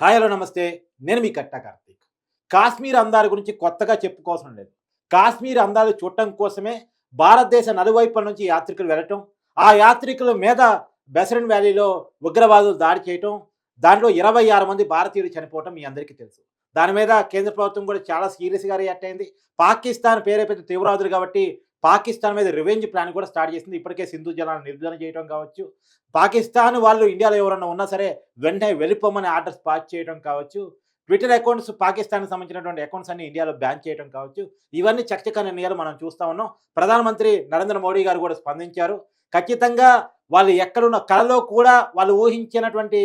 Hi hello నమస్తే. నేను మీ కట్టా కార్తీక్. కాశ్మీర్ అందాల గురించి కొత్తగా చెప్పుకోవాల్సిన లేదు. కాశ్మీర్ అందాలు చూడటం కోసమే భారతదేశ నలువైపుల నుంచి యాత్రికులు వెళ్ళటం ఆ యాత్రికుల మీద బెసరన్ వ్యాలీలో ఉగ్రవాదులు దాడి చేయటం దాంట్లో ఇరవై ఆరు మంది భారతీయులు చనిపోవటం మీ అందరికీ తెలుసు. దాని మీద కేంద్ర ప్రభుత్వం కూడా చాలా సీరియస్గా రియాక్ట్ అయింది. పాకిస్తాన్ పేరైపోతే తీవ్రవాదులు కాబట్టి పాకిస్తాన్ మీద రివెంజ్ ప్లాన్ కూడా స్టార్ట్ చేసింది. ఇప్పటికే సింధు జలాన్ని నిర్ధారణ చేయడం కావచ్చు. పాకిస్తాన్ వాళ్ళు ఇండియాలో ఎవరన్నా ఉన్నా సరే వెంటనే వెళ్ళిపోమని ఆర్డర్స్ పాస్ చేయడం కావచ్చు. ట్విట్టర్ అకౌంట్స్ పాకిస్తాన్కి సంబంధించినటువంటి అకౌంట్స్ అన్ని ఇండియాలో బ్యాన్ చేయడం కావచ్చు. ఇవన్నీ చకచక నిర్ణయాలు మనం చూస్తా ఉన్నాం. ప్రధానమంత్రి నరేంద్ర మోడీ గారు కూడా స్పందించారు. ఖచ్చితంగా వాళ్ళు ఎక్కడున్న కళలో కూడా వాళ్ళు ఊహించినటువంటి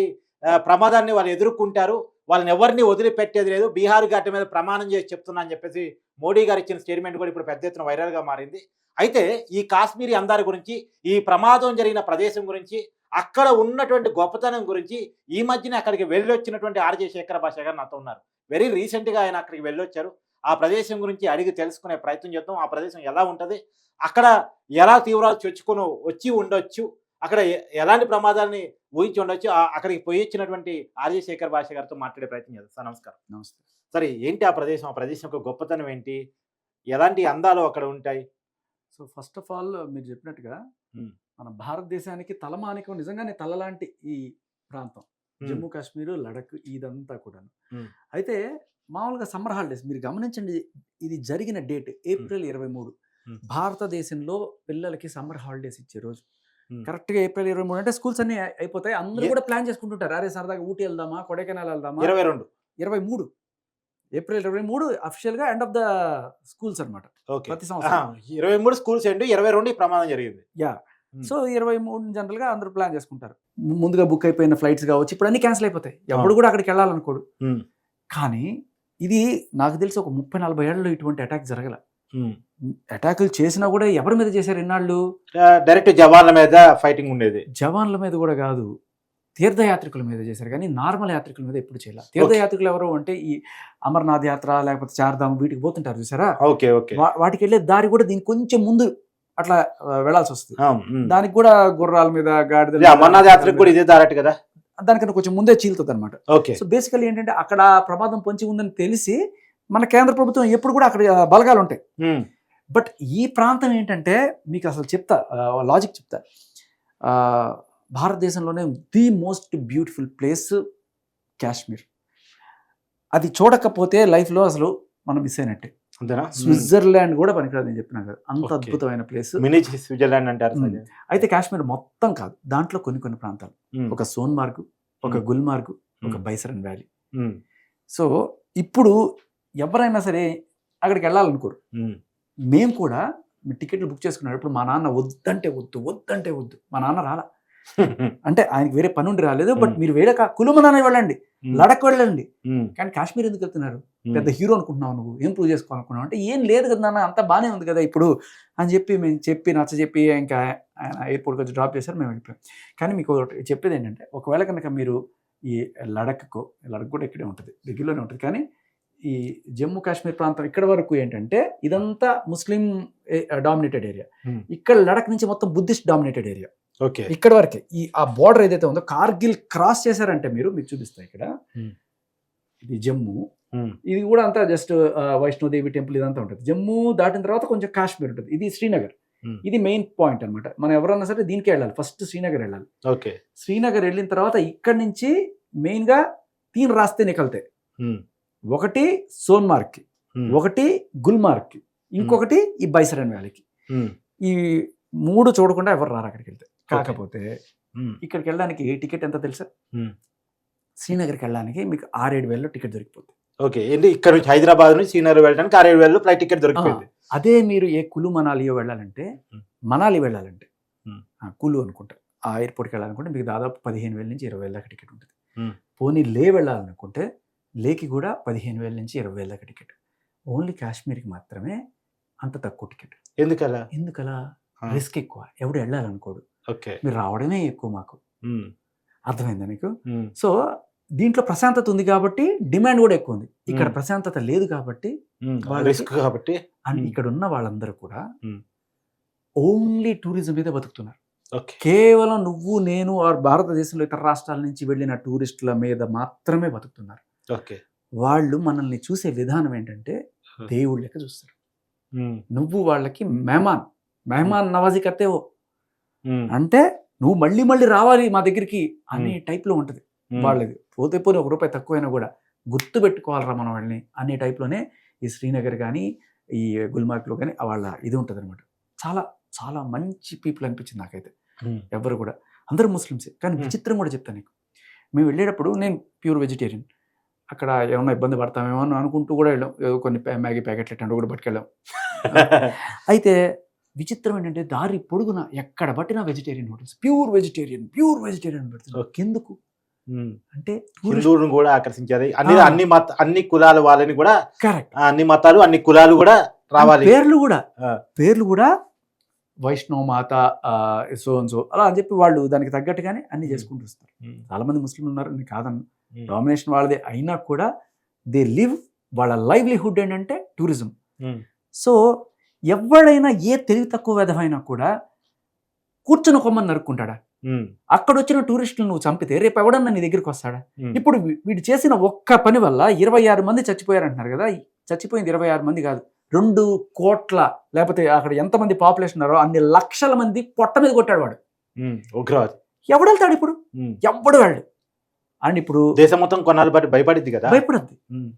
ప్రమాదాన్ని వాళ్ళు ఎదుర్కొంటారు. వాళ్ళని ఎవరిని వదిలిపెట్టేది లేదు. బీహార్ ఘాట్ మీద ప్రమాణం చేసి చెప్తున్నా అని చెప్పేసి మోడీ గారు ఇచ్చిన స్టేట్మెంట్ కూడా ఇప్పుడు పెద్ద ఎత్తున వైరల్గా మారింది. అయితే ఈ కాశ్మీరీ అందాల గురించి ఈ ప్రమాదం జరిగిన ప్రదేశం గురించి అక్కడ ఉన్నటువంటి గొప్పతనం గురించి ఈ మధ్యన అక్కడికి వెళ్ళొచ్చినటువంటి ఆర్జే శేఖర భాష గారు నాతో ఉన్నారు. వెరీ రీసెంట్గా ఆయన అక్కడికి వెళ్ళొచ్చారు. ఆ ప్రదేశం గురించి అడిగి తెలుసుకునే ప్రయత్నం చేద్దాం. ఆ ప్రదేశం ఎలా ఉంటుంది? అక్కడ ఎలా తీవ్రాలు చొచ్చుకొని వచ్చి ఉండొచ్చు? అక్కడ ఎలాంటి ప్రమాదాన్ని ఊహించి ఉండొచ్చు. ఆ- అక్కడికి పోయి వచ్చినటువంటి ఆర్జే శేఖర్ భాష గారితో మాట్లాడే ప్రయత్నం చేద్దాం. సార్ నమస్కారం. నమస్తే. సరే ఏంటి ఆ ప్రదేశం? ఆ ప్రదేశం యొక్క గొప్పతనం ఏంటి? ఎలాంటి అందాలు అక్కడ ఉంటాయి? సో ఫస్ట్ ఆఫ్ ఆల్ మీరు చెప్పినట్టుగా. మన భారతదేశానికి తలమానికం నిజంగానే తలలాంటి ఈ ప్రాంతం. జమ్మూ కాశ్మీర్ లడక్ ఇదంతా కూడా. అయితే మామూలుగా సమ్మర్ హాలిడేస్ మీరు గమనించండి ఇది జరిగిన డేట్ ఏప్రిల్ ఇరవై మూడు. భారతదేశంలో పిల్లలకి సమ్మర్ హాలిడేస్ ఇచ్చే రోజు. కరెక్ట్గా ఏప్రిల్ ఇరవై మూడు అంటే స్కూల్స్ అన్ని అయి- అయిపోతాయి. అందరూ కూడా ప్లాన్ చేసుకుంటుంటారు. అరే సరదాగా ఊటీ వెళ్దామా కొడైకెనాల్ వెళ్దామా? ఇరవై రెండు. ఇరవై మూడు. ఏప్రిల్ ఇరవై మూడు అఫిషియల్గా ఎండ్ ఆఫ్ ద స్కూల్స్ అనమాట ప్రతి సంవత్సరం. ఇరవై మూడు స్కూల్స్ ఏంటి ఇరవై రెండు ఈ ప్రమాదం జరిగింది. యా. సో ఇరవై మూడు జనరల్గా అందరూ ప్లాన్ చేసుకుంటారు. ముందుగా బుక్ అయిపోయిన ఫ్లైట్స్ కావచ్చు ఇప్పుడు అన్ని క్యాన్సిల్ అయిపోతాయి. ఎప్పుడు కూడా అక్కడికి వెళ్ళాలనుకోడు. కానీ ఇది నాకు తెలిసి ఒక ముప్పై నలభై ఏళ్ళలో ఇటువంటి అటాక్ జరగల. అటాకులు చేసినా కూడా ఎవరి మీద చేశారు ఇన్నాళ్ళు? డైరెక్ట్ జవాన్ల మీద ఫైటింగ్ ఉండేది. జవాన్ల మీద కూడా కాదు. తీర్థయాత్రికుల మీద చేశారు. కానీ నార్మల్ యాత్రికుల మీద ఎప్పుడు చేయాలి? తీర్థయాత్రికులు ఎవరు అంటే ఈ అమర్నాథ్ యాత్ర లేకపోతే చార్ధామ్ వీటికి పోతుంటారు చూసారా? Okay okay. వాటికి వెళ్ళే దారి కూడా దీనికి కొంచెం ముందు అట్లా ఆ, వెళ్ళాల్సి వస్తుంది. దానికి కూడా గుర్రాల మీద గాడిద అమర్నాథ్ యాత్రకు కూడా ఇదే దారట్ కదా? దానికన్నా కొంచెం ముందే చీలుతుంది అనమాట ఓకే. సో బేసికల్ ఏంటంటే అక్కడ ప్రమాదం పొంచి ఉందని తెలిసి మన కేంద్ర ప్రభుత్వం ఎప్పుడు కూడా అక్కడ బలగాలు ఉంటాయి బట్ ఈ ప్రాంతం ఏంటంటే మీకు అసలు చెప్తా లాజిక్ చెప్తా. భారతదేశంలోనే the most beautiful place Kashmir. అది చూడకపోతే లైఫ్లో అసలు మనం మిస్ అయినట్టే. అంతేనా? స్విట్జర్లాండ్ కూడా పనికిరాదు నేను చెప్పిన కదా. అంత. అద్భుతమైన ప్లేస్. స్విట్జర్లాండ్ అంటారు. అయితే కాశ్మీర్ మొత్తం కాదు. దాంట్లో కొన్ని కొన్ని ప్రాంతాలు. ఒక సోన్మార్గ్ ఒక. గుల్మార్గ్ ఒక బైసరన్ వ్యాలీ. సో ఇప్పుడు ఎవరైనా సరే అక్కడికి వెళ్ళాలనుకోరు. మేము కూడా మీ టికెట్లు బుక్ చేసుకున్నాడు ఇప్పుడు మా నాన్న వద్దంటే వద్దు వద్దంటే వద్దు. మా నాన్న రాలా. అంటే ఆయనకి వేరే పని ఉండి రాలేదు బట్. మీరు వేరే కులుమనానే వెళ్ళండి లడక్ వెళ్ళండి. కానీ కాశ్మీర్ ఎందుకు వెళ్తున్నారు? పెద్ద హీరో అనుకుంటున్నావు నువ్వు ఏం ప్రూవ్ చేసుకోవాలనుకున్నావు? అంటే ఏం లేదు కదా నాన్న అంతా బాగానే ఉంది కదా ఇప్పుడు అని చెప్పి మేము చెప్పి నచ్చ చెప్పి ఇంకా ఆయన ఎయిర్పోర్ట్కి వచ్చి డ్రాప్ చేశారు మేము వెళ్ళిపోయాం. కానీ మీకు ఒకటి చెప్పేది ఏంటంటే ఒకవేళ కనుక మీరు ఈ లడఖ్కు లడక్ కూడా ఇక్కడే ఉంటుంది దగ్గరలోనే ఉంటుంది. కానీ ఈ జమ్మూ కాశ్మీర్ ప్రాంతం ఇక్కడ వరకు ఏంటంటే ఇదంతా ముస్లిం డామినేటెడ్ ఏరియా Hmm. ఇక్కడ లడక్ నుంచి మొత్తం బుద్ధిస్ట్ డామినేటెడ్ ఏరియా ఓకే. ఇక్కడ వరకే ఈ ఆ బార్డర్ ఏదైతే ఉందో కార్గిల్ క్రాస్ చేశారంటే మీరు మీకు చూపిస్తా ఇక్కడ. Hmm. ఇది జమ్మూ. ఉమ్, ఇది కూడా అంతా జస్ట్ వైష్ణోదేవి టెంపుల్ ఇదంతా ఉంటుంది. జమ్మూ దాటిన తర్వాత కొంచెం కాశ్మీర్ ఉంటుంది. ఇది శ్రీనగర్. Hmm. ఇది మెయిన్ పాయింట్ అన్నమాట. మనం ఎవరన్నా సరే దీనికే వెళ్ళాలి. ఫస్ట్ శ్రీనగర్ వెళ్ళాలి. ఓకే. శ్రీనగర్ వెళ్ళిన తర్వాత ఇక్కడి నుంచి మెయిన్గా తీన్ రాస్తే నికలితే ఉమ్, ఒకటి సోన్మార్గ్కి ఉమ్, ఒకటి గుల్మార్గ్కి ఇంకొకటి ఈ బైసరన్ వ్యాలీకి. ఉమ్, ఈ మూడు చూడకుండా ఎవరు రారు అక్కడికి వెళ్తే. కాకపోతే ఇక్కడికి వెళ్ళడానికి టికెట్ ఎంత తెలుసా? Hmm. శ్రీనగర్కి వెళ్ళడానికి మీకు ఆరేడు వేలలో టికెట్ దొరికిపోతుంది ఓకే ఏంటి? ఇక్కడ నుంచి హైదరాబాద్ నుంచి శ్రీనగర్ వెళ్ళడానికి ఆరేడు వేలు ఫ్లైట్ టికెట్ దొరికిపోయింది. అదే మీరు ఏ కులు మనాలియో వెళ్ళాలంటే Hmm. మనాలి వెళ్ళాలంటే Hmm. కులు అనుకుంటా ఆ ఎయిర్పోర్ట్కి వెళ్ళాలనుకుంటే మీకు దాదాపు పదిహేను వేల నుంచి ఇరవై వేల దాకా టికెట్ ఉంటుంది. Hmm. పోనీ లే వెళ్ళాలనుకుంటే లేకి కూడా పదిహేను వేల నుంచి ఇరవై వేల దాకా టికెట్. ఓన్లీ కాశ్మీర్కి మాత్రమే అంత తక్కువ టికెట్. ఎందుకలా? ఎందుకలా? రిస్క్ ఎక్కువ. ఎవడు వెళ్ళాలనుకోడు. ఓకే. మీరు రావడమే ఎక్కువ మాకు. అర్థమైందా ఉమ్, సో దీంట్లో ప్రశాంతత ఉంది కాబట్టి డిమాండ్ కూడా ఎక్కువ ఉంది. ఇక్కడ. ప్రశాంతత లేదు కాబట్టి రిస్క్ కాబట్టి. అండ్. ఇక్కడ ఉన్న వాళ్ళందరూ కూడా. ఓన్లీ టూరిజం మీద బతుకుతున్నారు. కేవలం నువ్వు నేను భారతదేశంలో ఇతర రాష్ట్రాల నుంచి వెళ్ళిన టూరిస్టుల మీద మాత్రమే బతుకుతున్నారు. ఓకే. వాళ్ళు మనల్ని చూసే విధానం ఏంటంటే. దేవుళ్ళ లెక్క చూస్తారు. నువ్వు వాళ్ళకి మెహమాన్ మెహమాన్ నవాజీ కర్తేవో. ఉమ్, అంటే నువ్వు మళ్ళీ మళ్ళీ రావాలి మా దగ్గరికి అనే టైప్లో ఉంటుంది. వాళ్ళది పోతే పోతే ఒక రూపాయి తక్కువైనా కూడా గుర్తు పెట్టుకోవాలరా మనం వాళ్ళని అనే టైప్లోనే ఈ శ్రీనగర్ కానీ ఈ గుల్మార్గ్లో కానీ వాళ్ళ ఇది ఉంటుంది అనమాట చాలా చాలా మంచి పీపుల్ అనిపించింది నాకైతే. ఎవరు కూడా. అందరూ ముస్లిమ్సే. కానీ. విచిత్రం కూడా చెప్తాను నీకు. మేము వెళ్ళేటప్పుడు నేను ప్యూర్ వెజిటేరియన్. అక్కడ ఏమన్నా ఇబ్బంది పడతామేమో అని అనుకుంటూ కూడా వెళ్ళాం. ఏదో కొన్ని మ్యాగీ ప్యాకెట్లు ఇట్లాంటివి కూడా పట్టుకెళ్ళాం. అయితే విచిత్రం ఏంటంటే దారి పొడుగున ఎక్కడ పట్టినా vegetarian hotels pure vegetarian pure vegetarian పెడుతున్నారు. ఎందుకు. అంటే హిందువులను కూడా ఆకర్షించారు అన్ని. అన్ని మత అన్ని కులాల వాళ్ళని కూడా కరెక్ట్ అన్ని మతాలు అన్ని కులాలు కూడా రావాలి. పేర్లు కూడా. పేర్లు కూడా వైష్ణవ మాత సో సో అలా అని చెప్పి వాళ్ళు దానికి తగ్గట్టుగానే అన్ని. చేసుకుంటూ వస్తారు. చాలా మంది ముస్లింలు ఉన్నారు. నేను కాదన్న డామినేషన్ వాళ్ళదే అయినా కూడా దే లివ్ వాళ్ళ లైవ్లీహుడ్ ఏంటంటే టూరిజం. సో ఎవడైనా ఏ తెలివి తక్కువ విధమైనా కూడా కూర్చుని కొమ్మని నరుక్కుంటాడా? అక్కడ వచ్చిన టూరిస్టులు నువ్వు చంపితే రేపు ఎవడన్నా నీ దగ్గరికి వస్తాడా. ఇప్పుడు వీడు చేసిన ఒక్క పని వల్ల ఇరవై ఆరు మంది చచ్చిపోయారు అంటున్నారు కదా చచ్చిపోయింది ఇరవై ఆరు మంది కాదు. రెండు కోట్ల లేకపోతే అక్కడ ఎంతమంది పాపులేషన్ ఉన్నారో అన్ని లక్షల మంది పొట్ట మీద కొట్టాడు వాడు. ఉగ్రవాది. ఎవడు వెళ్తాడు ఇప్పుడు. ఎవడు వెళ్ళడు అండ్ ఇప్పుడు దేశం మొత్తం కొన్నాళ్ళు బట్టి భయపడింది కదా? భయపడద్ది. ఉమ్.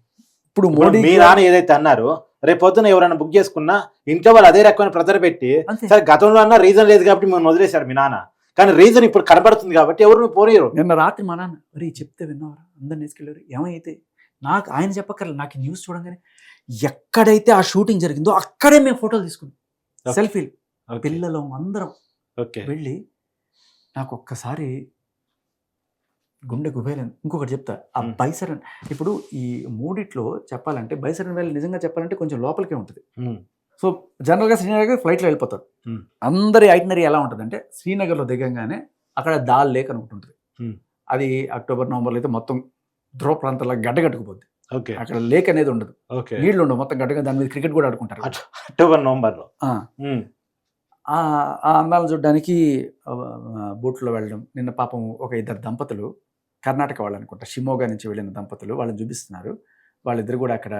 ఇప్పుడు మోడీ మీ నాన్న ఏదైతే అన్నారో రేపు పొద్దున ఎవరైనా బుక్ చేసుకున్నా ఇంట్లో వాళ్ళు అదే రకమైన ప్రెజర్ పెట్టి సరే గతంలో అన్న రీజన్ లేదు కాబట్టి మేము వదిలేశారు మీ నాన్న. కానీ రీజన్ ఇప్పుడు కనబడుతుంది కాబట్టి ఎవరు పోనీరు. నిన్న రాత్రి మా నాన్న మరి చెప్తే విన్నవారా అందరిని తీసుకెళ్ళారు. ఏమైతే? నాకు ఆయన చెప్పక్కర్లేదు. నాకు న్యూస్ చూడంగానే ఎక్కడైతే ఆ షూటింగ్ జరిగిందో అక్కడే మేము ఫోటోలు తీసుకున్నాం. సెల్ఫీలు పిల్లలు అందరం ఓకే. వెళ్ళి నాకు ఒక్కసారి గుండె గుబేలని ఇంకొకటి చెప్తా. ఆ. బైసరన్ ఇప్పుడు ఈ మూడిట్లో చెప్పాలంటే బైసరన్ వ్యాలీ నిజంగా చెప్పాలంటే కొంచెం లోపలికే ఉంటుంది. సో జనరల్గా శ్రీనగర్ ఫ్లైట్లో వెళ్ళిపోతారు. అందరి ఐటనరీ ఎలా ఉంటుందంటే శ్రీనగర్లో దిగంగానే అక్కడ దాల్ లేక్ అని ఒకటి ఉంటుంది. అది అక్టోబర్ నవంబర్లో అయితే మొత్తం ధ్రువ ప్రాంతాల్లో గడ్డగట్టుకుపోద్ది. ఓకే. అక్కడ లేక్ అనేది ఉండదు. నీళ్ళు ఉండవు. మొత్తం గడ్డగా దాని మీద క్రికెట్ కూడా ఆడుకుంటారు. అక్టోబర్ నవంబర్లో ఆ, అందాలను చూడడానికి బోట్లో వెళ్ళడం. నిన్న పాపం ఒక ఇద్దరు దంపతులు కర్ణాటక వాళ్ళు అనుకుంటా షిమోగా నుంచి వెళ్ళిన దంపతులు వాళ్ళని చూపిస్తున్నారు. వాళ్ళిద్దరు కూడా అక్కడ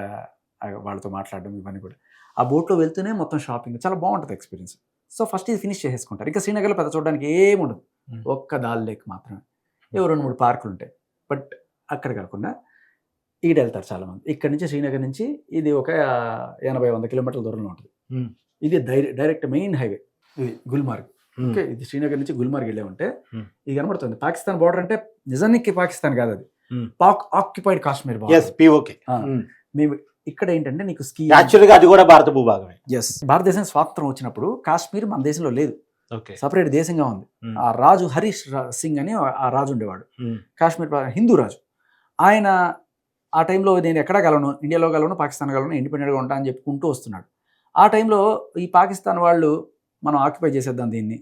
వాళ్ళతో మాట్లాడడం ఇవన్నీ కూడా. ఆ బోట్లో వెళ్తూనే మొత్తం షాపింగ్ చాలా బాగుంటుంది ఎక్స్పీరియన్స్. సో ఫస్ట్ ఇది ఫినిష్ చేసేసుకుంటారు. ఇంకా శ్రీనగర్లో పెద్ద చూడడానికి ఏమి ఉండదు Hmm. ఒక్క దాల్ లేక్ మాత్రమే. ఏవో రెండు మూడు పార్కులు ఉంటాయి. బట్ అక్కడ కాకుండా ఈడ వెళ్తారు చాలా మంది ఇక్కడ నుంచి శ్రీనగర్ నుంచి ఇది ఒక ఎనభై వంద కిలోమీటర్ల దూరంలో ఉంటుంది. ఇది డైరెక్ట్ డైరెక్ట్ మెయిన్ హైవే. ఇది గుల్మార్గ్. ఓకే ఇది శ్రీనగర్ నుంచి గుల్మార్గ్ వెళ్ళే ఉంటే. ఇది కనబడుతుంది. పాకిస్తాన్ బార్డర్ అంటే నిజానికి పాకిస్తాన్ కాదు అది. Pak occupied Kashmir PoK. మేము. ఇక్కడ ఏంటంటే నీకు స్కీ యాక్చువల్గా అది కూడా భారత భూభాగమే. ఎస్ భారతదేశం స్వాతంత్రం వచ్చినప్పుడు కాశ్మీర్ మన దేశంలో లేదు. ఓకే. సపరేట్ దేశంగా ఉంది. ఆ రాజు హరీష్ సింగ్ అని ఆ రాజు ఉండేవాడు. కాశ్మీర్ హిందూ రాజు. ఆయన ఆ టైంలో నేను ఎక్కడ గలను ఇండియాలో గలను పాకిస్తాన్ గలను ఇండిపెండెంట్గా ఉంటా అని చెప్పుకుంటూ వస్తున్నాడు. ఆ టైంలో ఈ పాకిస్తాన్ వాళ్ళు మనం ఆక్యుపై చేసేద్దాం దీన్ని.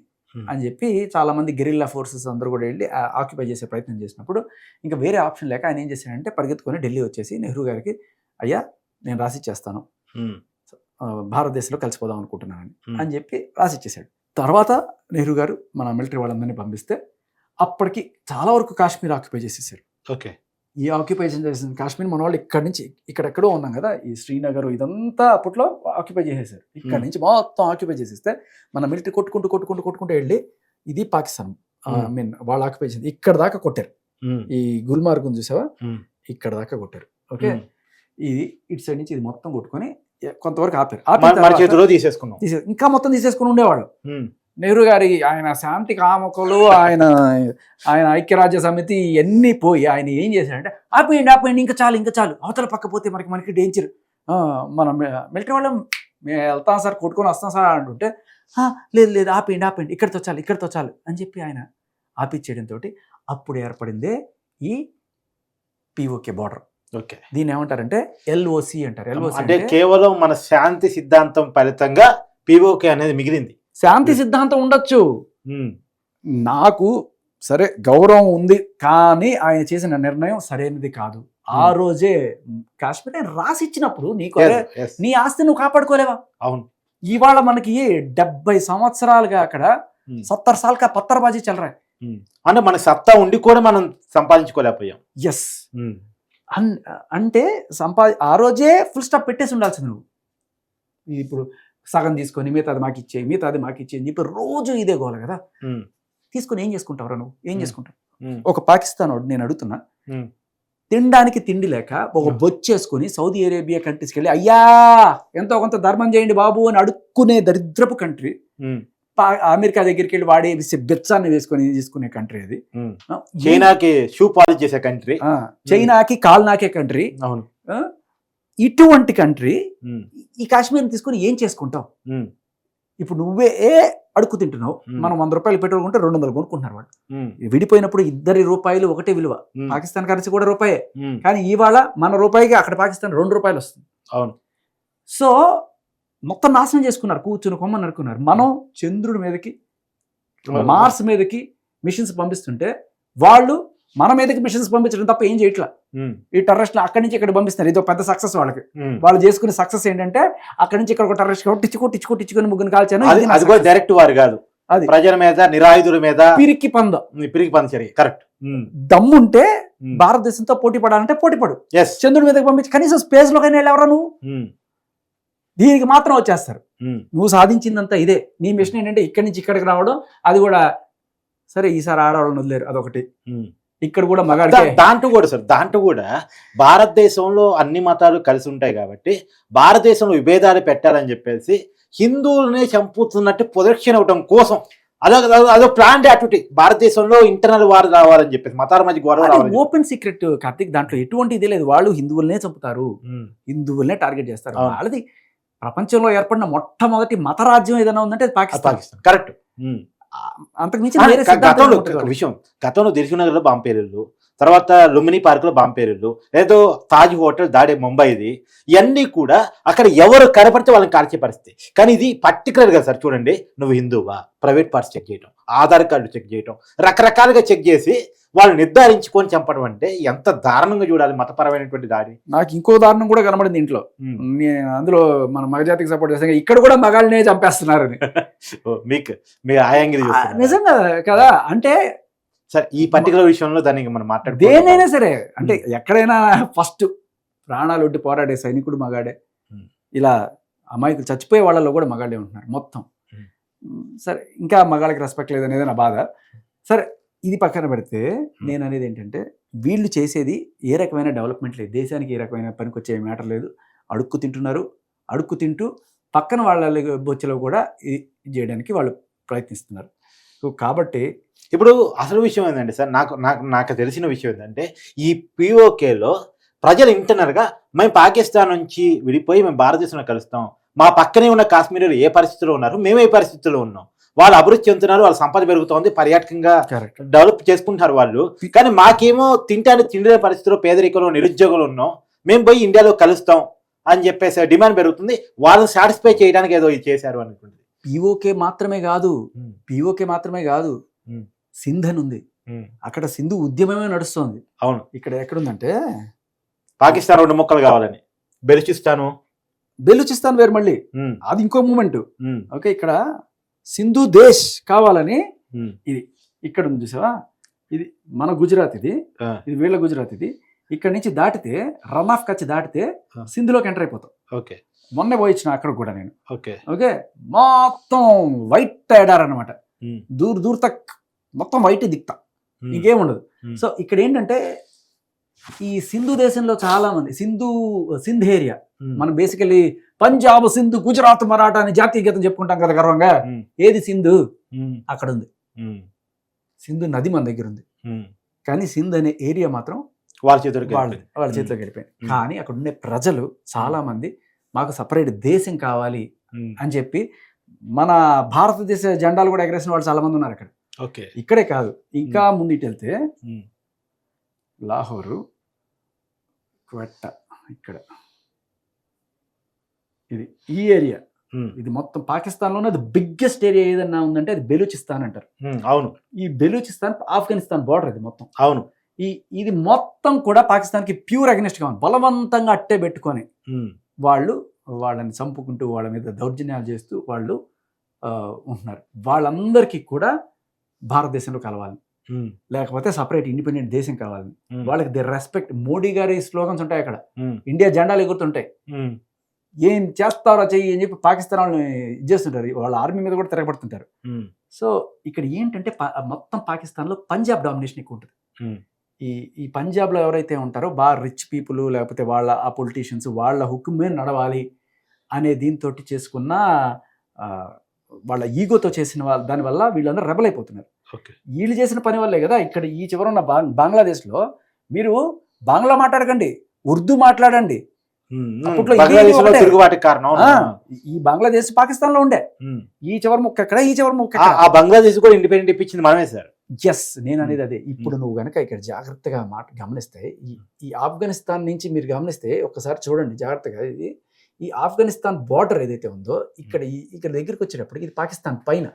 అని చెప్పి చాలామంది గెరిల్లా ఫోర్సెస్ అందరూ కూడా వెళ్ళి ఆక్యుపై చేసే ప్రయత్నం చేసినప్పుడు ఇంకా వేరే ఆప్షన్ లేక ఆయన ఏం చేశాడంటే పరిగెత్తుకొని ఢిల్లీ వచ్చేసి నెహ్రూ గారికి అయ్యా నేను రాసిచ్చేస్తాను. భారతదేశంలో కలిసిపోదాం అనుకుంటున్నానని. అని చెప్పి రాసిచ్చేసాడు తర్వాత నెహ్రూ గారు మన మిలిటరీ వాళ్ళందరినీ పంపిస్తే అప్పటికి చాలా వరకు కాశ్మీర్ ఆక్యుపై చేసేసారు. ఓకే. ఈ ఆక్యుపేషన్ చేసిన కాశ్మీర్ మన వాళ్ళు ఇక్కడ నుంచి ఇక్కడెక్కడో ఉన్నాం కదా ఈ శ్రీనగర్ ఇదంతా అప్పట్లో ఆక్యుపై చేసేసారు ఇక్కడ. నుంచి మొత్తం ఆక్యుపై చేసేస్తే మన మిలిటరీ కొట్టుకుంటూ కొట్టుకుంటూ కొట్టుకుంటూ వెళ్ళి ఇది పాకిస్తాన్ ఐ. మీన్ వాళ్ళు ఆక్యుపై చేసింది. ఇక్కడ దాకా కొట్టారు. ఈ గుల్మార్గ్ ఉంది చూసావా. ఇక్కడ దాకా కొట్టారు. ఓకే. ఇది ఇటు సైడ్ నుంచి ఇది మొత్తం కొట్టుకొని కొంతవరకు ఆపారు. ఇంకా మొత్తం తీసేసుకుని ఉండేవాళ్ళు. నెహ్రూ గారి ఆయన శాంతి కామకులు ఆయన ఆయన ఐక్యరాజ్య సమితి ఇవన్నీ పోయి ఆయన ఏం చేశారంటే ఆపేయండి ఆపేయండి ఇంకా చాలు ఇంకా చాలు అవతల పక్క పోతే మనకి మనకి డేంజర్ మన మిలిటరీ వాళ్ళం మేము వెళ్తాం సార్ కొట్టుకొని వస్తాం సార్ అంటుంటే "ఆ, లేదు లేదు ఆపేయండి ఆపేయండి ఇక్కడితో చాలు ఇక్కడితో చాలు అని చెప్పి ఆయన ఆపిచ్చేయడంతో అప్పుడు ఏర్పడిందే ఈ పిఓకే బార్డర్ ఓకే. దీన్ని ఏమంటారంటే ఎల్ఓసి అంటారు. ఎల్ఓసి అంటే కేవలం మన శాంతి సిద్ధాంతం ఫలితంగా పిఓకే అనేది మిగిలింది. శాంతి సిద్ధాంతం ఉండొచ్చు. ఉమ్, నాకు సరే గౌరవం ఉంది కానీ ఆయన చేసిన నిర్ణయం సరైనది కాదు. ఆ Hmm. రోజే కాశ్మీర్ రాసి ఇచ్చినప్పుడు నీకు. నీ ఆస్తి నువ్వు కాపాడుకోలేవా? అవును. ఇవాళ మనకి డెబ్బై సంవత్సరాలుగా అక్కడ. సత్తర్ సాల్ కా పత్తర్బాజీ చల్ రా అంటే మన సత్తా ఉండి కూడా మనం సంపాదించుకోలేకపోయాం. ఎస్ అంటే సంపా ఆ రోజే ఫుల్ స్టాప్ పెట్టేసి ఉండాల్సింది నువ్వు. ఇప్పుడు సగం తీసుకొని మిగతాది మాకు ఇచ్చే మిగతాది మాకు ఇచ్చే అని చెప్పి రోజు ఇదే గోల కదా. తీసుకొని ఏం చేసుకుంటావురా నువ్వు ఏం. చేసుకుంటావు. ఒక పాకిస్తాన్ వాడు నేను అడుగుతున్నా. తినడానికి తిండి లేక ఒక. బొచ్చేసుకొని సౌదీ అరేబియా కంట్రీస్కి వెళ్ళి అయ్యా ఎంతో కొంత ధర్మం చేయండి బాబు అని అడుక్కునే దరిద్రపు కంట్రీ. అమెరికా దగ్గరికి వెళ్ళి వాడే బెచ్చాన్ని వేసుకొని తీసుకునే కంట్రీ అది చైనాకి షూ పాలిష్ చేసే కంట్రీ చైనాకి కాల్ నాకే కంట్రీ అవును ఇటువంటి కంట్రీ. ఈ కాశ్మీర్ని తీసుకొని ఏం చేసుకుంటావు ఉమ్. ఇప్పుడు నువ్వే అడుక్కు తింటున్నావు. మనం వంద రూపాయలు పెట్రోల్ కొంటే రెండు వందలు కొనుక్కుంటున్నారు వాళ్ళు. విడిపోయినప్పుడు ఇద్దరి రూపాయలు ఒకటే విలువ. పాకిస్తాన్ కరెన్సీ కూడా రూపాయే. కానీ ఇవాళ మన రూపాయికి అక్కడ పాకిస్తాన్ రెండు రూపాయలు వస్తుంది అవును సో మొత్తం నాశనం చేసుకున్నారు కూర్చుని కొమ్మని నరుకున్నారు మనం చంద్రుడి మీదకి మార్స్ మీదకి మిషన్స్ పంపిస్తుంటే వాళ్ళు మన మీదకి మిషన్స్ పంపించడం తప్ప ఏం చేయట్లా. ఈ టెర్రస్ట్లు అక్కడి నుంచి ఇక్కడ పంపిస్తున్నారు ఇది పెద్ద సక్సెస్ వాళ్ళకి. వాళ్ళు చేసుకునే సక్సెస్ ఏంటంటే అక్కడి నుంచి ఇక్కడ ఒక టెర్రస్ట్ టిచ్చుకో టిచ్చుకో టిచ్చుకొని ముగ్గురు కాల్చాను అది కూడా. డైరెక్ట్ వారు కాదు. అది. ప్రజల మీద నిరాయుధుల మీద పిరికి పంద. పిరికి పంచరి కరెక్ట్ దమ్ముంటే భారతదేశంతో పోటీ పడాలంటే పోటీ పడు. ఎస్ చంద్రుడి మీదకి పంపించి కనీసం స్పేస్ లోకైనా వెళ్ళేవరా నువ్వు? దీనికి మాత్రం వచ్చేస్తారు. నువ్వు సాధించిందంతా ఇదే. నీ మిషన్ ఏంటంటే ఇక్కడి నుంచి ఇక్కడికి రావడం అది కూడా సరే ఈసారి ఆడవాళ్ళని వదిలేరు అదొకటి. ఇక్కడ కూడా మగాడికే. దాంట్లో కూడా సార్ దాంట్లో కూడా భారతదేశంలో అన్ని మతాలు కలిసి ఉంటాయి కాబట్టి భారతదేశంలో విభేదాలు పెట్టాలని చెప్పేసి హిందువులనే చంపుతున్నట్టు ప్రొదక్షన్ అవడం కోసం. అదో అదో- అదో ప్లాన్ యాక్టివిటీ భారతదేశంలో ఇంటర్నల్ వార్ రావాలని చెప్పేసి మతాల మధ్య గొడవ ఓపెన్ సీక్రెట్ కార్తిక్ దాంట్లో ఎటువంటి ఇది లేదు. వాళ్ళు హిందువులనే చంపుతారు. హిందువులనే టార్గెట్ చేస్తారు. వాళ్ళది ప్రపంచంలో ఏర్పడిన మొట్టమొదటి మత రాజ్యం ఏదైనా ఉందంటే పాకిస్తాన్. పాకిస్తాన్. కరెక్ట్ అంతకు మించి గతంలో. విషయం గతంలో దిల్సునగర్లో బాంబు పేరుళ్ళు తర్వాత లుంబిని పార్క్లో బాంబు పేరుళ్ళు లేదో తాజ్ హోటల్ దాడే ముంబైది ఇవన్నీ కూడా అక్కడ ఎవరు కనపడితే వాళ్ళని కాల్చే పరిస్థితి. కానీ ఇది పర్టికులర్గా సార్ చూడండి నువ్వు హిందువా? ప్రైవేట్ పార్ట్స్ చెక్ చేయటం ఆధార్ కార్డు చెక్ చేయటం రకరకాలుగా చెక్ చేసి వాళ్ళు నిర్ధారించుకొని చంపడం అంటే ఎంత దారుణంగా చూడాలి మతపరమైనటువంటి దాడి నాకు ఇంకో దారుణం కూడా కనబడింది ఇంట్లో. అందులో మన మగజాతికి సపోర్ట్ చేస్తాం ఇక్కడ కూడా మగాళ్ళనే చంపేస్తున్నారు మీకు మీ ఆయాంగిరి. నిజంగా కదా అంటే సరే ఈ పర్టికులర్ విషయంలో దానికి మనం మాట్లాడుకో దేనైనా సరే అంటే ఎక్కడైనా ఫస్ట్ ప్రాణాలు ఒడ్డి పోరాడే సైనికుడు మగాడే. ఇలా అమాయకులు చచ్చిపోయే వాళ్ళలో కూడా మగాళ్ళే ఉంటున్నారు మొత్తం. సరే ఇంకా మగాళ్ళకి రెస్పెక్ట్ లేదనేది నా బాధ. సరే ఇది పక్కన పెడితే నేను అనేది ఏంటంటే వీళ్ళు చేసేది ఏ రకమైన డెవలప్మెంట్ లేదు. దేశానికి ఏ రకమైన పనికొచ్చే మ్యాటర్ లేదు. అడుక్కు తింటున్నారు. అడుక్కు తింటూ పక్కన వాళ్ళ బొచ్చలో కూడా ఇది ఇది చేయడానికి వాళ్ళు ప్రయత్నిస్తున్నారు. సో కాబట్టి ఇప్పుడు అసలు విషయం ఏంటంటే సార్ నాకు నాకు నాకు తెలిసిన విషయం ఏంటంటే ఈ పిఓకేలో ప్రజలు ఇంటర్నల్గా మేము పాకిస్తాన్ నుంచి విడిపోయి మేము భారతదేశంలో కలుస్తాం. మా పక్కనే ఉన్న కాశ్మీర్లో ఏ పరిస్థితిలో ఉన్నారు? మేము ఏ పరిస్థితిలో ఉన్నాం? వాళ్ళు అభివృద్ధి చెందుతున్నారు వాళ్ళ సంపద పెరుగుతోంది పర్యాటకంగా డెవలప్ చేసుకుంటున్నారు వాళ్ళు. కానీ మాకేమో తింటానికి తిండి లేని పరిస్థితిలో పేదరికంలో నిరుద్యోగులు ఉన్నాం. మేము పోయి ఇండియాలో కలుస్తాం అని చెప్పేసి డిమాండ్ పెరుగుతుంది. వాళ్ళని సాటిస్ఫై చేయడానికి ఏదో ఇది చేశారు అనుకుంటుంది. పిఓకే మాత్రమే కాదు. పిఓకే మాత్రమే కాదు. సింధ్ అని ఉంది. అక్కడ సింధు ఉద్యమమే నడుస్తోంది. అవును. ఇక్కడ ఎక్కడుందంటే? పాకిస్తాన్ రెండు ముక్కలు కావాలని. బెలుచిస్తాను. బెలూచిస్తాన్ వేరు మళ్ళీ. అది ఇంకో మూమెంట్. ఓకే ఇక్కడ సింధు దేశ్ కావాలని ఉమ్, ఇక్కడ ఉంది చూసావా? ఇది మన గుజరాత్ ఇది. ఇది వీళ్ళ గుజరాత్ ఇది. ఇక్కడ నుంచి దాటితే రన్ ఆఫ్ కచ్ దాటితే. సింధులోకి ఎంటర్ అయిపోతాం. ఓకే. మొన్నే పోయించిన అక్కడ కూడా నేను. ఓకే. ఓకే? మొత్తం వైట్ ఎడార్ అనమాట దూర్ దూర్ తక్ మొత్తం వైట్ దిక్తా. ఉమ్, ఇంకేముండదు ఉమ్. సో ఇక్కడ ఏంటంటే ఈ సింధు దేశంలో చాలా మంది సింధు సింధ్ ఏరియా. ఉమ్, మనం బేసికలీ పంజాబ్ సింధు గుజరాత్ మరాఠా అని జాతీయ గీతం చెప్పుకుంటాం కదా గర్వంగా? ఏది సింధు? అక్కడ ఉంది సింధు నది మన దగ్గర ఉంది. కానీ సింధ్ అనే ఏరియా మాత్రం వాళ్ళ చేతులకి వాళ్ళ చేతిలోకి వెళ్ళిపోయింది. కానీ అక్కడ ఉండే ప్రజలు చాలా మంది మాకు సపరేట్ దేశం కావాలి అని చెప్పి మన భారతదేశ జెండాలు కూడా ఎగరేసిన వాళ్ళు చాలా మంది ఉన్నారు అక్కడ. ఓకే. ఇక్కడే కాదు. ఇంకా ముందుకు వెళ్తే లాహోరు క్వెట్ట ఇక్కడ. ఇది ఈ ఏరియా. ఇది మొత్తం పాకిస్తాన్లోనే అది బిగ్గెస్ట్ ఏరియా ఏదన్నా ఉందంటే అది బెలూచిస్తాన్ అంటారు. అవును. ఈ బెలూచిస్తాన్ ఆఫ్ఘనిస్తాన్ బార్డర్ ఇది మొత్తం. అవును. ఈ ఇది మొత్తం కూడా పాకిస్తాన్కి ప్యూర్ అగ్నెస్ట్గా ఉంది. బలవంతంగా అట్టే పెట్టుకొని వాళ్ళు వాళ్ళని చంపుకుంటూ వాళ్ళ మీద దౌర్జన్యాలు చేస్తూ వాళ్ళు ఆ, ఉంటున్నారు. వాళ్ళందరికీ కూడా భారతదేశంలో కలవాలి. లేకపోతే సపరేట్ ఇండిపెండెంట్ దేశం కావాలి వాళ్ళకి ది రెస్పెక్ట్ మోడీ గారి స్లోగన్స్ ఉంటాయి అక్కడ. ఇండియా జెండాలు ఎగురుతుంటాయి. ఏం చేస్తారో చెయ్యి అని చెప్పి పాకిస్తాన్ వాళ్ళని ఇది చేస్తుంటారు. వాళ్ళ ఆర్మీ మీద కూడా తిరగబడుతుంటారు. సో ఇక్కడ ఏంటంటే మొత్తం పాకిస్తాన్లో పంజాబ్ డామినేషన్ ఎక్కువ ఉంటుంది. ఈ ఈ పంజాబ్లో ఎవరైతే ఉంటారో బాగా రిచ్ పీపుల్ లేకపోతే వాళ్ళ ఆ పొలిటీషియన్స్ వాళ్ళ హుక్కు మీద నడవాలి అనే దీంతో చేసుకున్న వాళ్ళ ఈగోతో చేసిన వాళ్ళ దానివల్ల వీళ్ళందరూ రెబల్ అయిపోతున్నారు. వీళ్ళు చేసిన పని వల్లే కదా ఇక్కడ ఈ చివర ఉన్న బంగ్లాదేశ్లో మీరు బంగ్లా మాట్లాడకండి ఉర్దూ మాట్లాడండి. లో ఈ బంగ్లాదేశ్ పాకిస్తాన్లో ఉండే. ఉమ్. ఈ చివరి ముక్క ఎక్కడ ఈ చివరి ముక్క ఆ- బంగ్లాదేశ్ కూడా ఇండిపెండెంట్ ఇప్పించింది మనమే సార్. ఎస్ నేను అనేది అదే. ఇప్పుడు నువ్వు గనక ఇక్కడ జాగ్రత్తగా మాట గమనిస్తే ఈ ఈ ఆఫ్ఘనిస్తాన్ నుంచి మీరు గమనిస్తే ఒకసారి చూడండి జాగ్రత్తగా ఇది. ఈ ఆఫ్ఘనిస్తాన్ బార్డర్ ఏదైతే ఉందో ఇక్కడ ఇక్కడ దగ్గరికి వచ్చేటప్పటికి ఇది పాకిస్తాన్ పైన.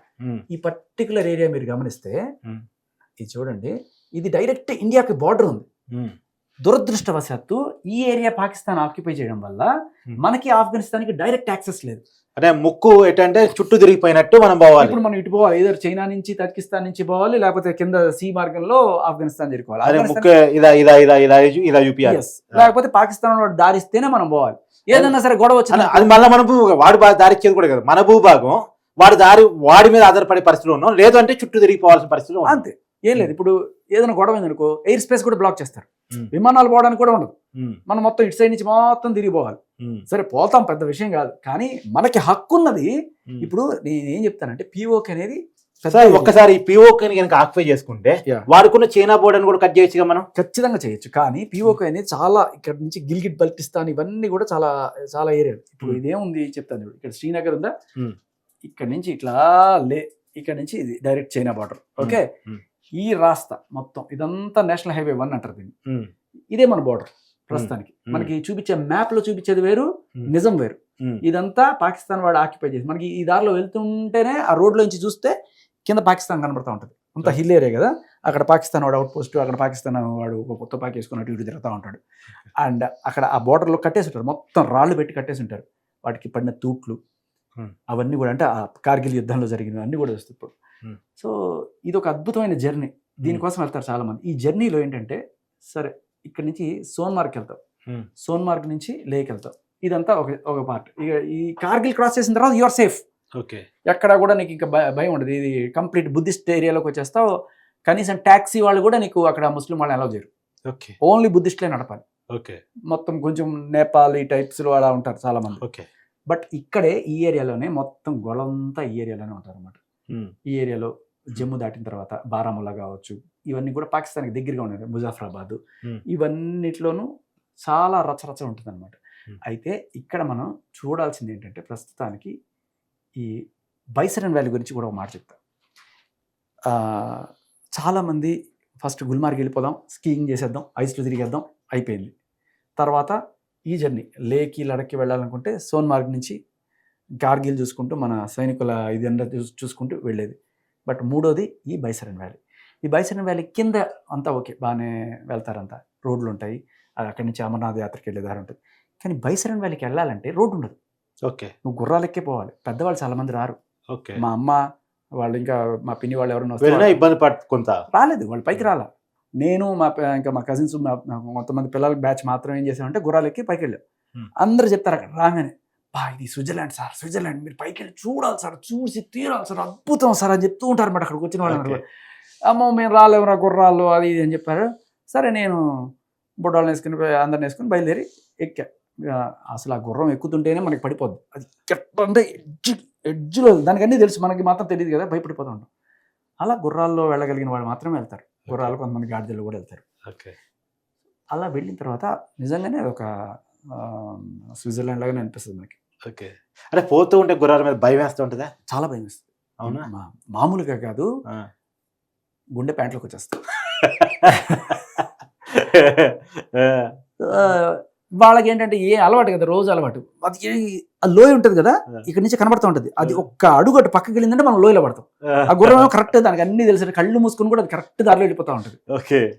ఈ పర్టికులర్ ఏరియా మీరు గమనిస్తే. ఇది చూడండి ఇది డైరెక్ట్ ఇండియాకి బార్డర్ ఉంది. దురదృష్టవశాత్తు ఈ ఏరియా పాకిస్తాన్ ఆక్యుపై చేయడం వల్ల Hmm. మనకి ఆఫ్ఘనిస్తాన్కి డైరెక్ట్ యాక్సెస్ లేదు. అంటే ముక్కు ఎటంటే చుట్టూ తిరిగిపోయినట్టు మనం పోవాలి. ఇప్పుడు మనం ఇటు పోవాలి. ఏదో చైనా నుంచి తజికిస్తాన్ నుంచి పోవాలి లేకపోతే కింద సీ మార్గంలో ఆఫ్ఘనిస్తాన్ చేరుకోవాలి. లేకపోతే పాకిస్తాన్ వాడు దారిస్తేనే మనం పోవాలి. ఏదన్నా సరే గొడవ వచ్చింది అది మళ్ళీ మన భూ వాడు బా- దారి ఇచ్చేది కూడా కదా. మన భూభాగం వాడు దారి వాడి మీద ఆధారపడే పరిస్థితిలో ఉన్నాం. లేదు అంటే చుట్టూ తిరిగిపోవాల్సిన పరిస్థితిలో. అంతే. ఏం లేదు. ఇప్పుడు ఏదైనా గొడవ అనుకో ఎయిర్ స్పేస్ కూడా బ్లాక్ చేస్తారు. విమానాలు పోవడానికి కూడా ఉండదు. మనం మొత్తం ఇటు సైడ్ నుంచి మొత్తం తిరిగిపోవాలి సరే పోతాం పెద్ద విషయం కాదు. కానీ మనకి హక్కు ఉన్నది. ఇప్పుడు నేను ఏం చెప్తానంటే పిఓకి అనేది ఒక్కసారి పిఓకి కనుక ఆక్యుపై చేసుకుంటే. వాడుకున్న చైనా బోర్డర్ కూడా కట్ చేయొచ్చుగా మనం? ఖచ్చితంగా చేయొచ్చు. కానీ పిఓకి అనేది చాలా ఇక్కడ నుంచి గిల్గిట్ బల్టిస్తాన్ ఇవన్నీ కూడా చాలా చాలా ఏరియా ఇప్పుడు. ఇదేముంది చెప్తాను. ఇక్కడ శ్రీనగర్ ఉందా. ఇక్కడ నుంచి ఇట్లా లే ఇక్కడ నుంచి ఇది డైరెక్ట్ చైనా బార్డర్ ఓకే. ఈ రాస్తా మొత్తం ఇదంతా నేషనల్ హైవే వన్ అంటారు దీన్ని. ఇదే మన బార్డర్ ప్రస్తుతానికి. మనకి చూపించే మ్యాప్లో చూపించేది వేరు. నిజం వేరు. ఇదంతా పాకిస్తాన్ వాడు ఆక్యుపై చేసి మనకి ఈ దారిలో వెళ్తుంటేనే ఆ రోడ్ నుంచి చూస్తే కింద పాకిస్తాన్ కనబడతా ఉంటుంది. అంత హిల్ ఏరియా కదా. అక్కడ పాకిస్తాన్ వాడు అవుట్ పోస్ట్ అక్కడ పాకిస్తాన్ వాడు ఒక కొత్త పాకి వేసుకుని అటు ఇటు తిరుగుతూ ఉంటాడు. అండ్ అక్కడ ఆ border లో కట్టేసి ఉంటారు. మొత్తం రాళ్ళు పెట్టి కట్టేసి ఉంటారు. వాటికి పడిన తూట్లు. అవన్నీ కూడా అంటే ఆ కార్గిల్ యుద్ధంలో జరిగినవి అన్నీ కూడా వస్తాయి. ఇప్పుడు. సో ఇది ఒక అద్భుతమైన జర్నీ. దీనికోసం వెళ్తారు చాలా మంది ఈ జర్నీలో ఏంటంటే సరే ఇక్కడ నుంచి సోన్మార్గ్ వెళ్తాం. Hmm. సోన్మార్గ్ నుంచి లేక్ వెళ్తాం. ఇదంతా ఒక ఒక పార్ట్. ఇక ఈ కార్గిల్ క్రాస్ చేసిన తర్వాత యువర్ సేఫ్. ఓకే. ఎక్కడ కూడా నీకు ఇంకా భయ- ఉండదు. ఇది కంప్లీట్ బుద్ధిస్ట్ ఏరియాలోకి వచ్చేస్తావు. కనీసం ట్యాక్సీ వాళ్ళు కూడా నీకు అక్కడ ముస్లిం వాళ్ళు అలౌ చేయరు. ఓకే. ఓన్లీ బుద్ధిస్ట్లే నడపాలి. ఓకే. మొత్తం కొంచెం నేపాల్ ఈ టైప్స్లో అలా ఉంటారు చాలా మంది ఓకే. బట్ ఇక్కడే ఈ ఏరియాలోనే మొత్తం గొడవంతా ఈ ఏరియాలోనే ఉంటారు అనమాట ఈ ఏరియాలో జమ్మూ దాటిన తర్వాత బారాముల్లా కావచ్చు ఇవన్నీ కూడా పాకిస్తాన్కి దగ్గరగా ఉన్నాయి ముజాఫరాబాద్. ఇవన్నిట్లోనూ చాలా రచరచ ఉంటుంది అనమాట. అయితే ఇక్కడ మనం చూడాల్సింది ఏంటంటే ప్రస్తుతానికి ఈ బైసరన్ వ్యాలీ గురించి కూడా ఒక మాట చెప్తా. చాలామంది ఫస్ట్ గుల్మార్గ్ వెళ్ళిపోదాం స్కీయింగ్ చేసేద్దాం ఐస్లో తిరిగేద్దాం అయిపోయింది. తర్వాత ఈ జర్నీ లేకి లడక్కి వెళ్ళాలనుకుంటే సోన్మార్గ్ నుంచి కార్గిల్ చూసుకుంటూ మన సైనికుల ఇది అంతా చూస్- చూసుకుంటూ వెళ్ళేది. బట్ మూడోది ఈ బైసరన్ వ్యాలీ. ఈ బైసరన్ వ్యాలీ కింద అంతా ఓకే బాగానే వెళ్తారంతా. రోడ్లు ఉంటాయి అక్కడి నుంచి అమర్నాథ్ యాత్రకి వెళ్ళే దారి ఉంటుంది. కానీ బైసరన్ వ్యాలీకి వెళ్ళాలంటే రోడ్డు ఉండదు. ఓకే. నువ్వు గుర్రాలెక్కే పోవాలి. పెద్దవాళ్ళు చాలా మంది రారు. ఓకే. మా అమ్మ వాళ్ళు ఇంకా మా పిన్ని వాళ్ళు ఎవరైనా ఇబ్బంది పడు కొంత రాలేదు వాళ్ళు పైకి రాలా. నేను మా ఇంకా మా కజిన్స్ కొంతమంది పిల్లల బ్యాచ్ మాత్రం ఏం చేసామంటే గుర్రాలెక్కి పైకి వెళ్ళాం. అందరు చెప్తారు అక్కడ రాగానే బా ఇది స్విట్జర్లాండ్ సార్ స్విట్జర్లాండ్. మీరు పైకి వెళ్ళి చూడాలి సార్ చూసి తీరాలి సార్ అద్భుతం సార్ అని చెప్తూ ఉంటారు అన్నమాట అక్కడికి వచ్చిన వాళ్ళు. అమ్మో మేము రాలేమురా గుర్రాలు అది ఇది అని చెప్పారు. సరే నేను బుడ్డాలను వేసుకుని అందరిని వేసుకుని బయలుదేరి ఎక్కా. అసలు ఆ గుర్రం ఎక్కుతుంటేనే మనకి పడిపోద్ది. అది ఎట్ట అంటే ఎడ్జ్ ఎడ్జ్లో దానికి అన్నీ తెలుసు మనకి మాత్రం తెలియదు కదా భయపడిపోతూ ఉంటాం. అలా గుర్రాల్లో వెళ్ళగలిగిన వాళ్ళు మాత్రమే వెళ్తారు. గుర్రాలు కొంతమంది గాడిదలు కూడా వెళ్తారు. ఓకే. అలా వెళ్ళిన తర్వాత నిజంగానే అదొక ఆ, స్విట్జర్లాండ్ లాగానే అనిపిస్తుంది మనకి. ఓకే. అంటే పోతూ ఉంటే గుర్రాల మీద భయం వేస్తూ ఉంటుందా? చాలా భయం వేస్తుంది. అవునా? మామూలుగా కాదు. గుండె ప్యాంట్లోకి వచ్చేస్తాం. వాళ్ళకి ఏంటంటే ఏ అలవాటు కదా రోజు అలవాటు. అది లోయ ఉంటుంది కదా? ఇక్కడ నుంచి కనబడుతూ ఉంటుంది. అది ఒక్క అడుగు అటు పక్కకి వెళ్ళిందంటే మనం లోయలో పడతాం. ఆ. గుర్రం కరెక్ట్ దానికి అన్ని తెలిసి. కళ్ళు మూసుకుని కూడా అది కరెక్ట్ దారిలో వెళ్ళిపోతూ ఉంటుంది. ఓకే.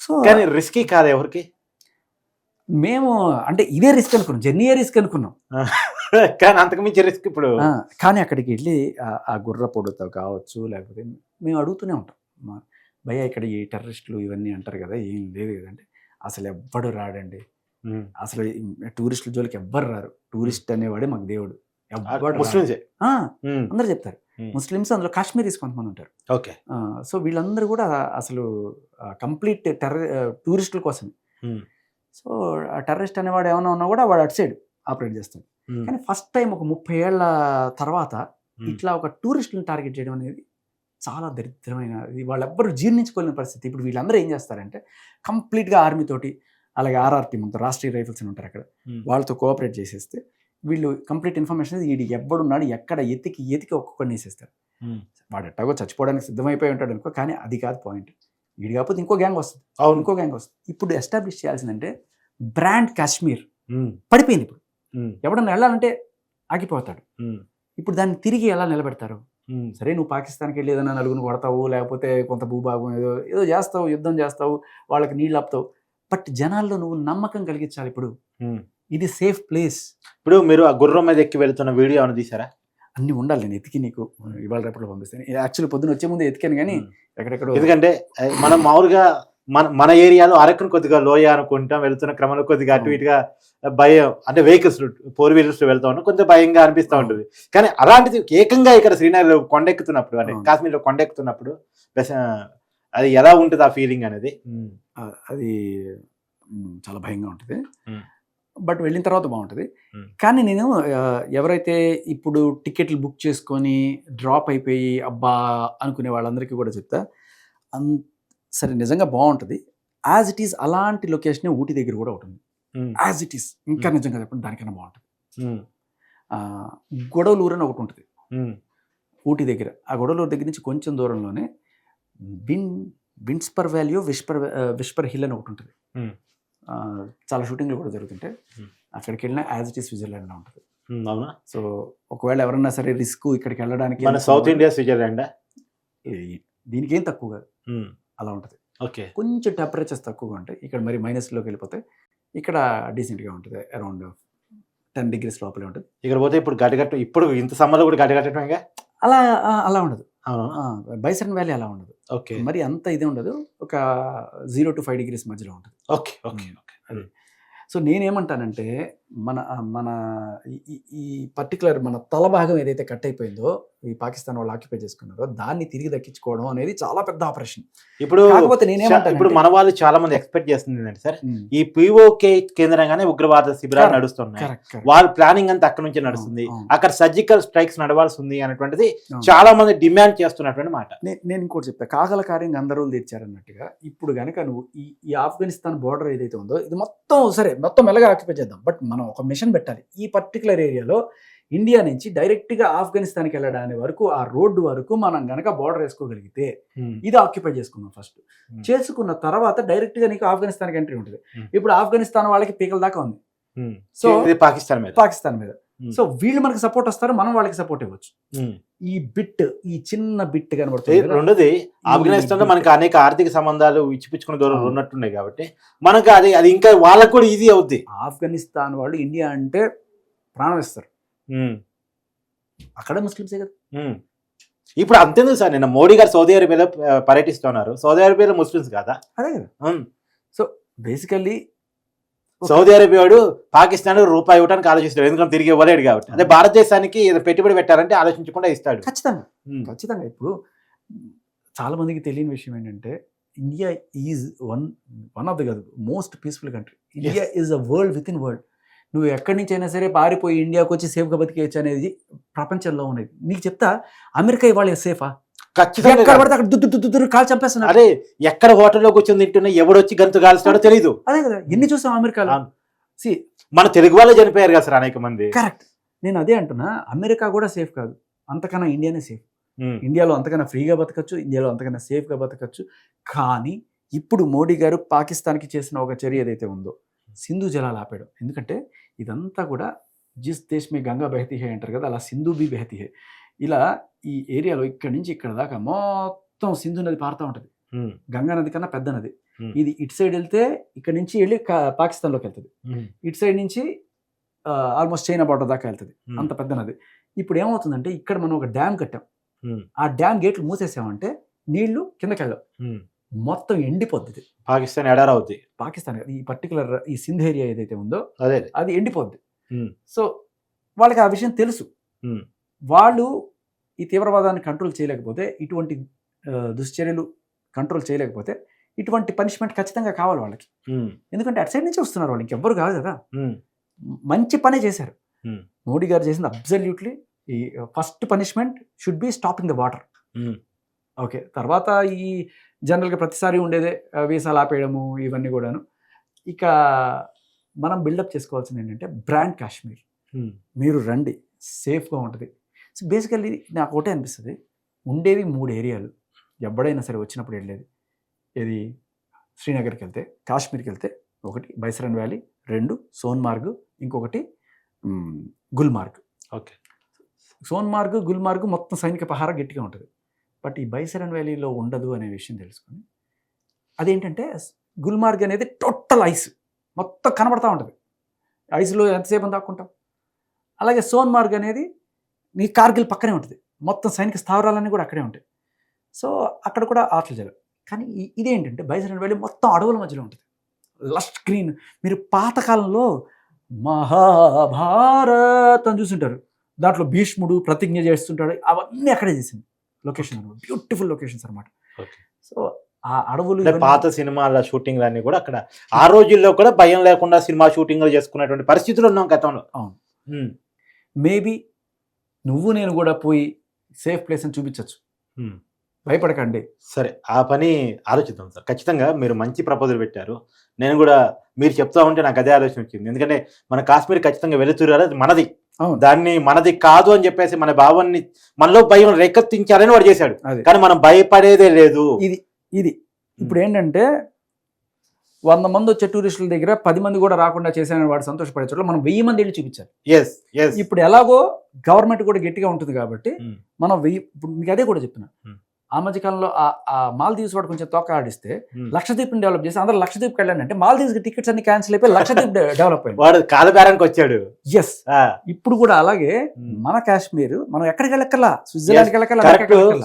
సో కానీ రిస్కీ కాదు ఎవరికి? మేము అంటే ఇదే రిస్క్ అనుకున్నాం. జర్నీయే రిస్క్ అనుకున్నాం. కానీ అంతకు మించి రిస్క్ ఇప్పుడు కానీ అక్కడికి వెళ్ళి ఆ- గుర్ర పొడుతో కావచ్చు లేకపోతే మేము అడుగుతూనే ఉంటాం. భయ్య ఇక్కడ ఈ టెర్రరిస్టులు ఇవన్నీ అంటారు కదా ఏం లేదు కదంటే అసలు ఎవ్వడు రాడండి. అసలు టూరిస్టుల జోలికి ఎవ్వరు రారు. టూరిస్ట్ అనేవాడే మాకు దేవుడు. అందరు చెప్తారు. ముస్లిమ్స్ అందులో కాశ్మీరీస్ కొంతమంది ఉంటారు. ఓకే. సో వీళ్ళందరూ కూడా అసలు కంప్లీట్ టెర్ర టూరిస్టుల కోసమే. సో ఆ టెర్రరిస్ట్ అనేవాడు ఏమైనా ఉన్నా కూడా వాడు అటు సైడ్ ఆపరేట్ చేస్తాడు. కానీ ఫస్ట్ టైం ఒక ముప్పై ఏళ్ళ తర్వాత. ఇట్లా ఒక టూరిస్టులను టార్గెట్ చేయడం అనేది చాలా దరిద్రమైన వాళ్ళెవ్వరూ జీర్ణించుకోలేని పరిస్థితి ఇప్పుడు వీళ్ళందరూ ఏం చేస్తారంటే కంప్లీట్గా ఆర్మీ తోటి అలాగే ఆర్ఆర్టీ మనతో రాష్ట్రీయ రైఫిల్స్ అని ఉంటారు అక్కడ. వాళ్ళతో కోఆపరేట్ చేసేస్తే వీళ్ళు కంప్లీట్ ఇన్ఫర్మేషన్ వీడి ఎవ్వడున్నాడు ఎక్కడ ఎతికి ఎతికి ఒక్కొక్కడిని వేసేస్తారు. వాడు ఎట్టాగో చచ్చిపోవడానికి సిద్ధమైపోయి ఉంటాడు అనుకో కానీ అది కాదు పాయింట్ వీడి కాకపోతే ఇంకో గ్యాంగ్ వస్తుంది అవును ఇంకో గ్యాంగ్ వస్తుంది ఇప్పుడు ఎస్టాబ్లిష్ చేయాల్సిందంటే బ్రాండ్ కాశ్మీర్. పడిపోయింది ఇప్పుడు. ఎవడన్నా వెళ్ళాలంటే ఆగిపోతాడు. ఇప్పుడు దాన్ని తిరిగి ఎలా నిలబెడతారు. సరే నువ్వు పాకిస్తాన్కి వెళ్ళి ఏదైనా నలుగురిని కొడతావు లేకపోతే కొంత భూభాగం ఏదో ఏదో చేస్తావు యుద్ధం చేస్తావు వాళ్ళకి నీళ్ళు ఆపుతావు బట్ జనాల్లో నువ్వు నమ్మకం కలిగించాలి ఇప్పుడు. ఇది సేఫ్ ప్లేస్ ఇప్పుడు మీరు ఆ గుర్రం మీద ఎక్కి వెళ్తున్న వీడియో ఏమైనా తీసారా అన్ని ఉండాలి నేను ఎతికి నీకు ఇవాళ రేపట్లో పంపిస్తాను యాక్చువల్లీ పొద్దున వచ్చే ముందు ఎతికాను కానీ. ఎక్కడెక్కడో ఎందుకంటే మనం మామూలుగా మన మన ఏరియాలో అరకును కొద్దిగా లోయ అనుకుంటాం వెళ్తున్న క్రమంలో కొద్దిగా అటు. ఇటుగా భయం అంటే వెహికల్స్ ఫోర్ వీలర్స్ వెళ్తా ఉంటాం కొంచెం భయంగా అనిపిస్తూ. ఉంటుంది కానీ అలాంటిది ఏకంగా ఇక్కడ శ్రీనగర్ కొండెక్కుతున్నప్పుడు అంటే. కాశ్మీర్లో కొండెక్కుతున్నప్పుడు అది ఎలా ఉంటుంది ఆ ఫీలింగ్ అనేది అది చాలా భయంగా ఉంటుంది. బట్ వెళ్ళిన తర్వాత బాగుంటుంది. కానీ నేను ఎవరైతే ఇప్పుడు టికెట్లు బుక్ చేసుకొని డ్రాప్ అయిపోయి అబ్బా అనుకునే వాళ్ళందరికీ కూడా చెప్తా అన్ సరే నిజంగా బాగుంటుంది. యాజ్ ఇట్ ఈస్ అలాంటి లొకేషన్ ఊటీ దగ్గర కూడా ఉంటుంది. యాజ్ ఇట్ ఈస్ ఇంకా. నిజంగా చెప్పండి దానికన్నా బాగుంటుంది. గొడవలూరు అని ఒకటి ఉంటుంది. ఊటీ దగ్గర. ఆ గొడవలూరు దగ్గర నుంచి కొంచెం దూరంలోనే win whisper valley whisper whisper hill అని ఒకటి ఉంటుంది. చాలా షూటింగ్లు కూడా జరుగుతుంటాయి Hmm. అక్కడికి వెళ్ళినా యాజ్ ఇట్ ఈస్ స్విట్జర్లాండ్లో ఉంటుంది. అవునా? సో ఒకవేళ ఎవరన్నా సరే రిస్క్ ఇక్కడికి వెళ్ళడానికి మన సౌత్ ఇండియా స్విట్జర్లాండ్? దీనికి ఏం తక్కువ కాదు. అలా ఉంటుంది. ఓకే. కొంచెం టెంపరేచర్స్ తక్కువగా ఉంటాయి. ఇక్కడ మరి మైనస్లోకి వెళ్ళిపోతాయి ఇక్కడ డీసెంట్గా ఉంటుంది. అరౌండ్ టెన్ డిగ్రీస్ లోపలే ఉంటుంది. ఇక్కడ పోతే ఇప్పుడు గడ్డగట్ట ఇప్పుడు ఇంత సమ్మర్లో కూడా గడ్డగట్టడమేగా అలా అలా ఉండదు. బైసన్ వ్యాలీ అలా ఉండదు. ఓకే. మరి అంత ఇది ఉండదు. ఒక జీరో టు ఫైవ్ డిగ్రీస్ మధ్యలో ఉంటుంది. Okay okay okay. అది. సో నేనేమంటానంటే మన మన ఈ- పర్టికులర్ మన తల భాగం ఏదైతే కట్ అయిపోయిందో ఈ పాకిస్తాన్ వాళ్ళు ఆక్యుపై చేసుకున్నారో దాన్ని తిరిగి దక్కించుకోవడం అనేది చాలా పెద్ద ఆపరేషన్ ఇప్పుడు కాకపోతే ఇప్పుడు మన వాళ్ళు చాలా మంది ఎక్స్పెక్ట్ చేస్తుంది ఏంటంటే సార్ ఈ పిఓకే కేంద్రంగానే ఉగ్రవాద శిబిరాలు. నడుస్తున్నాయి. వాళ్ళ ప్లానింగ్ అంతా అక్కడ నుంచి నడుస్తుంది. అక్కడ సర్జికల్ స్ట్రైక్స్ నడవాల్సి ఉంది అనేటువంటిది. చాలా మంది డిమాండ్ చేస్తున్నటువంటి మాట నేను ఇంకోటి చెప్తా కాకల కార్యంగా అందరూ తెచ్చారన్నట్టుగా ఇప్పుడు గనక నువ్వు ఈ ఈ ఆఫ్ఘనిస్తాన్ బోర్డర్ ఏదైతే ఉందో ఇది మొత్తం సరే మొత్తం మెల్లగా ఆక్యుపై చేద్దాం బట్ మనం ఒక మిషన్ పెట్టాలి. ఈ పర్టికులర్ ఏరియాలో ఇండియా నుంచి డైరెక్ట్గా ఆఫ్ఘనిస్తాన్కి వెళ్ళడానికి వరకు ఆ రోడ్డు వరకు మనం గనక బోర్డర్ వేసుకోగలిగితే ఇది ఆక్యుపై చేసుకున్నాం ఫస్ట్. చేసుకున్న తర్వాత డైరెక్ట్గా నీకు ఆఫ్ఘనిస్తాన్కి ఎంట్రీ ఉంటుంది. ఇప్పుడు ఆఫ్ఘనిస్తాన్ వాళ్ళకి పీకల దాకా ఉంది. సో పాకిస్తాన్ మీద. పాకిస్తాన్ మీద. సో వీళ్ళు మనకి సపోర్ట్ వస్తారు మనం వాళ్ళకి సపోర్ట్ ఇవ్వచ్చు. ఈ బిట్ ఈ చిన్న బిట్ కనబడుతుంది రెండోది ఆఫ్ఘనిస్తాన్లో మనకి అనేక ఆర్థిక సంబంధాలు ఇచ్చిపుచ్చుకునే దూరం. ఉన్నట్టున్నాయి కాబట్టి మనకు అది అది ఇంకా వాళ్ళకు కూడా ఈజీ అవుద్ది ఆఫ్ఘనిస్తాన్ వాళ్ళు ఇండియా అంటే ప్రాణం ఇస్తారు. అక్కడ ముస్లిమ్సే కదా. ఇప్పుడు అంతేందుకు సార్ నిన్న మోడీ గారు సౌదీ అరేబియాలో పర్యటిస్తున్నారు సౌదీ అరేబియాలో ముస్లిమ్స్ కదా అదే కదా. సో బేసికల్లీ సౌదీ అరేబియా వాడు పాకిస్తాన్ రూపాయి ఇవ్వడానికి ఆలోచిస్తాడు. ఎందుకంటే తిరిగి ఇవ్వలేడు కాబట్టి. అదే భారతదేశానికి ఏదో పెట్టుబడి పెట్టారంటే ఆలోచించకుండా ఇస్తాడు. ఖచ్చితంగా. ఖచ్చితంగా. ఇప్పుడు చాలా మందికి తెలియని విషయం ఏంటంటే India is one one of the కాదు most peaceful country India is a world with in world నువ్వు ఎక్కడి నుంచి అయినా సరే పారిపోయి ఇండియాకి వచ్చి సేఫ్గా బతికేయచ్చు అనేది ప్రపంచంలో ఉన్నది. నీకు చెప్తా అమెరికా ఇవాళ సేఫా ఖచ్చితంగా ఎక్కడ కాదు. పడితే అక్కడ దుద్దు దుద్దు దుద్దు కాల్ చంపేస్తున్నారు. అరే ఎక్కడ హోటల్లో కూర్చొని తింటున్నా ఎవడొచ్చి గంతు కాల్స్తాడో తెలియదు అదే కదా ఎన్ని చూసాం అమెరికాలో. సి మన తెలుగు వాళ్ళే చనిపోయారు కదా సార్ అనేక మంది. కరెక్ట్. నేను అదే అంటున్నా అమెరికా కూడా సేఫ్ కాదు. అంతకన్నా ఇండియానే సేఫ్. ఇండియాలో అంతకన్నా ఫ్రీగా బతకచ్చు ఇండియాలో అంతకన్నా సేఫ్గా బతకచ్చు. కానీ ఇప్పుడు మోడీ గారు పాకిస్తాన్కి చేసిన ఒక చర్య ఏదైతే ఉందో సింధు జలాలు ఆపేయడం ఎందుకంటే ఇదంతా కూడా జిస్ దేశ్ మీ గంగా బెహతీ హే అంటారు కదా అలా సింధు బి బెహతీ హే. ఇలా ఈ ఏరియాలో ఇక్కడి నుంచి ఇక్కడ దాకా మొత్తం సింధు నది పారుతూ ఉంటుంది. గంగా నది కన్నా పెద్ద నది. ఇది ఇటు సైడ్ వెళ్తే ఇక్కడ నుంచి వెళ్ళి పాకిస్తాన్లోకి వెళ్తుంది. ఇటు సైడ్ నుంచి ఆల్మోస్ట్ చైనా బార్డర్ దాకా వెళ్తుంది. అంత పెద్ద నది. ఇప్పుడు ఏమవుతుందంటే ఇక్కడ మనం ఒక డ్యామ్ కట్టాం. ఆ డ్యామ్ గేట్లు మూసేసామంటే నీళ్ళు కిందకి వెళ్ళవు. మొత్తం ఎండిపోద్ది పాకిస్తాన్ ఎడారి అవుద్ది పాకిస్తాన్ ఈ పర్టికులర్ ఈ సింధ్ ఏరియా ఏదైతే ఉందో అదే. అది ఎండిపోద్ది. సో వాళ్ళకి ఆ విషయం తెలుసు. వాళ్ళు ఈ తీవ్రవాదాన్ని కంట్రోల్ చేయలేకపోతే ఇటువంటి దుశ్చర్యలు కంట్రోల్ చేయలేకపోతే ఇటువంటి పనిష్మెంట్ ఖచ్చితంగా కావాలి వాళ్ళకి. ఎందుకంటే అటు సైడ్ నుంచి వస్తున్నారు వాళ్ళు ఇంకెవ్వరు కాదు కదా. మంచి పనే చేశారు. మోడీ గారు చేసింది అబ్జల్యూట్లీ ఈ first punishment should be stopping the water okay తర్వాత ఈ జనరల్గా ప్రతిసారి ఉండేదే వీసాలు ఆపేయడము ఇవన్నీ కూడాను. ఇక మనం బిల్డప్ చేసుకోవాల్సింది ఏంటంటే బ్రాండ్ కాశ్మీర్ మీరు రండి సేఫ్గా ఉంటుంది. సో బేసికల్లీ నాకు ఒకటే అనిపిస్తుంది. ఉండేవి మూడు ఏరియాలు. ఎవడైనా సరే వచ్చినప్పుడు వెళ్ళేది ఇది శ్రీనగర్కి వెళ్తే కాశ్మీర్కి వెళ్తే ఒకటి బైసరన్ వ్యాలీ రెండు సోన్మార్గ్ ఇంకొకటి గుల్మార్గ్. ఓకే. సోన్మార్గ్ గుల్మార్గ్ మొత్తం సైనిక పహార గట్టిగా ఉంటుంది. బట్ ఈ బైసరన్ వ్యాలీలో ఉండదు అనే విషయం తెలుసుకొని అదేంటంటే గుల్మార్గ్ అనేది టోటల్ ఐస్. మొత్తం కనబడతా ఉంటుంది. ఐస్లో ఎంతసేపు దాక్కుంటాం? అలాగే సోన్మార్గ్ అనేది నీ కార్గిల్ పక్కనే ఉంటుంది. మొత్తం సైనిక స్థావరాలన్నీ కూడా అక్కడే ఉంటాయి. సో అక్కడ కూడా ఆటలు జరగవు. కానీ ఇదేంటంటే బైసరన్ వ్యాలీ మొత్తం అడవుల మధ్యలో ఉంటుంది. Lust green. మీరు పాతకాలంలో మహాభారత్ అని చూస్తుంటారు దాంట్లో భీష్ముడు ప్రతిజ్ఞ చేస్తుంటాడు. అవన్నీ అక్కడే చేసింది. లొకేషన్ అనమాట. బ్యూటిఫుల్ లొకేషన్స్ అనమాట. సో ఆ అడవులు పాత సినిమాల షూటింగ్ అన్ని కూడా అక్కడ ఆ రోజుల్లో కూడా భయం లేకుండా సినిమా షూటింగ్లు చేసుకున్నటువంటి పరిస్థితులు ఉన్నాం గతంలో. అవును. మేబీ నువ్వు నేను కూడా పోయి సేఫ్ ప్లేస్ అని చూపించవచ్చు. భయపడకండి. సరే ఆ పని ఆలోచిద్దాం సార్. ఖచ్చితంగా మీరు మంచి ప్రపోజల్ పెట్టారు. నేను కూడా మీరు చెప్తా ఉంటే నాకు అదే ఆలోచన వచ్చింది. ఎందుకంటే మన కాశ్మీర్ ఖచ్చితంగా వెళుతురారు అది మనది. అవును. దాన్ని మనది కాదు అని చెప్పేసి మన భావాన్ని మనలో భయం రేకెత్తించాలని వాడు చేశాడు. అదే. కానీ మనం భయపడేదే లేదు. ఇది ఇది. ఇప్పుడు ఏంటంటే వంద మంది వచ్చే టూరిస్టుల దగ్గర పది మంది కూడా రాకుండా చేశానని వాడు సంతోషపడే చోట్ల మనం వెయ్యి మంది వెళ్ళి చూపించాలి ఎస్ ఎస్ ఇప్పుడు ఎలాగో గవర్నమెంట్ కూడా గట్టిగా ఉంటుంది కాబట్టి Hmm. మనం వెయ్యి ఇప్పుడు మీకు అదే కూడా చెప్తున్నా Hmm. ఆ మధ్య కాలంలో ఆ- మాల్దీవ్స్ వాడు కొంచెం తోక ఆడిస్తే లక్షద్వీప్ డెవలప్ చేసి అందరూ లక్షద్వీప్ వెళ్ళాలంటే మాల్దీవ్స్ టికెట్స్ అన్ని క్యాన్సిల్ అయిపోయి లక్షద్వీప్ డెవలప్ అయింది వాడు కాలబేరానికి వచ్చాడు. ఎస్ ఇప్పుడు కూడా అలాగే. మన కాశ్మీర్ మనం ఎక్కడికి వెళ్ళక్కర్లా? స్విట్జర్లాండ్కి వెళ్ళక్కర్లా.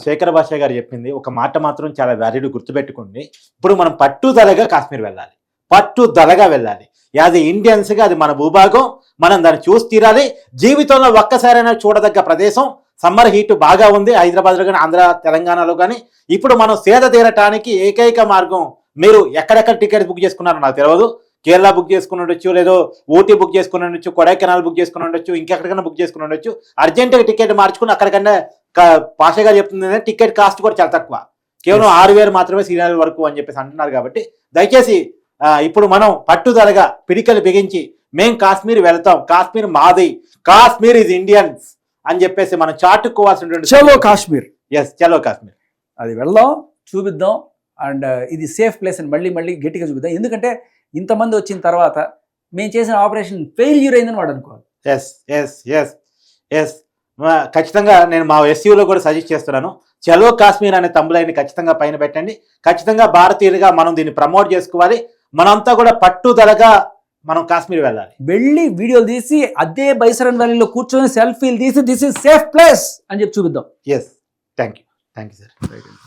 శేఖర్ భాష గారు చెప్పింది ఒక మాట మాత్రం చాలా వ్యాలిడ్ గుర్తుపెట్టుకోండి. ఇప్పుడు మనం పట్టుదలగా కాశ్మీర్ వెళ్ళాలి. పట్టుదలగా వెళ్ళాలి. యాది ఇండియన్స్గా అది మన భూభాగం మనం దాన్ని చూసి తీరాలి. జీవితంలో ఒక్కసారైనా చూడదగ్గ ప్రదేశం సమ్మర్ హీట్ బాగా ఉంది హైదరాబాద్లో కానీ ఆంధ్ర తెలంగాణలో కానీ. ఇప్పుడు మనం సేద తీరటానికి ఏకైక మార్గం మీరు ఎక్కడెక్కడ టికెట్ బుక్ చేసుకున్నారో నాకు తెలియదు కేరళ బుక్ చేసుకుని ఉండొచ్చు లేదో ఊటీ బుక్ చేసుకుని ఉండొచ్చు కొడైకెనాల్ బుక్ చేసుకుని ఉండొచ్చు ఇంకెక్కడికైనా బుక్ చేసుకుని ఉండొచ్చు. అర్జెంటుగా టికెట్ మార్చుకుని అక్కడికన్నా క- పాష గారు చెప్తుంది టికెట్ కాస్ట్ కూడా చాలా తక్కువ. కేవలం ఆరు వేలు మాత్రమే సీనియర్ వరకు అని చెప్పేసి అంటున్నారు కాబట్టి దయచేసి ఇప్పుడు మనం పట్టుదలగా పిడికలు బిగించి మేం కాశ్మీర్ వెళ్తాం. కాశ్మీర్ మాది. Kashmir is Indians. అని చెప్పేసి మనం చాటుకోవాల్సినటువంటి చలో కాశ్మీర్. ఎస్ చలో కాశ్మీర్. అది వెళ్దాం చూపిద్దాం అండ్ ఇది సేఫ్ ప్లేస్ అని మళ్ళీ మళ్ళీ గట్టిగా చూపిద్దాం. ఎందుకంటే ఇంతమంది వచ్చిన తర్వాత మేము చేసిన ఆపరేషన్ ఫెయిల్యూర్ అయిందని వాడు అనుకోవాలి. ఎస్ ఎస్ ఎస్ ఎస్ ఖచ్చితంగా నేను మా ఎస్యూలో కూడా సజెస్ట్ చేస్తున్నాను. చలో కాశ్మీర్ అనే తమ్ములైన ఖచ్చితంగా పైన పెట్టండి. ఖచ్చితంగా భారతీయులుగా మనం దీన్ని ప్రమోట్ చేసుకోవాలి. మనంతా కూడా పట్టుదలగా మనం కాశ్మీర్ వెళ్ళాలి. వెళ్ళి వీడియోలు తీసి అదే బైసరన్ వ్యాలీలో కూర్చొని సెల్ఫీలు తీసి దిస్ ఇస్ సేఫ్ ప్లేస్ అని చెప్పి చూపిద్దాం. Yes thank you thank you sir